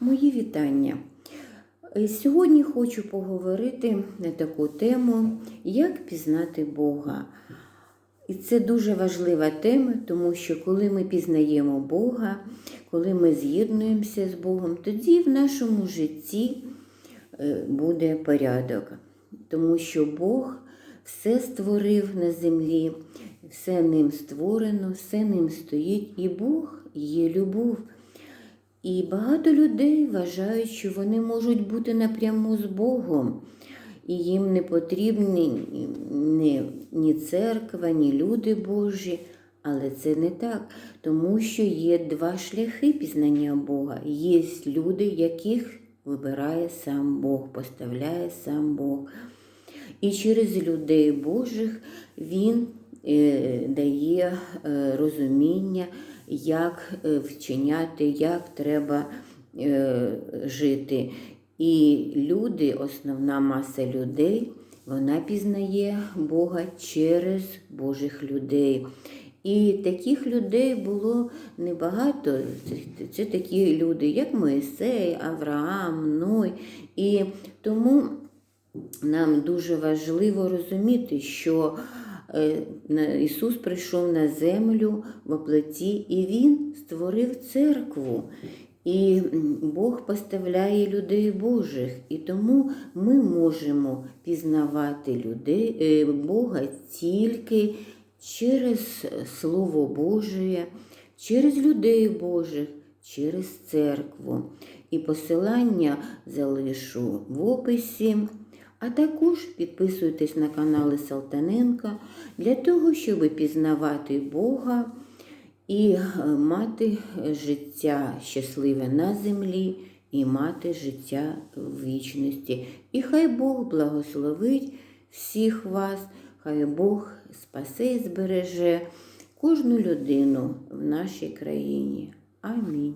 Мої вітання. Е, Сьогодні хочу поговорити на таку тему, як пізнати Бога. І це дуже важлива тема, тому що коли ми пізнаємо Бога, коли ми з'єднуємося з Богом, тоді в нашому житті е, буде порядок. Тому що Бог все створив на землі, все ним створено, все ним стоїть, і Бог є любов. І багато людей вважають, що вони можуть бути напряму з Богом, і їм не потрібні ні, ні церква, ні люди Божі. Але це не так, тому що є два шляхи пізнання Бога. Є люди, яких вибирає сам Бог, поставляє сам Бог. І через людей Божих Він дає е, розуміння, як е, вчиняти, як треба е, жити. І люди, основна маса людей, вона пізнає Бога через Божих людей. І таких людей було небагато. Це, такі люди, як Моїсей, Авраам, Ной. І тому нам дуже важливо розуміти, що е, Ісус прийшов на землю в плоті, і Він створив церкву. І Бог поставляє людей Божих, і тому ми можемо пізнавати людей, е, Бога тільки через Слово Боже, через людей Божих, через церкву. І посилання залишу в описі. А також підписуйтесь на канали Салтаненка для того, щоб пізнавати Бога і е, мати життя щасливе на землі і мати життя в вічності. І хай Бог благословить всіх вас, хай Бог спасе і збереже кожну людину в нашій країні. Амінь.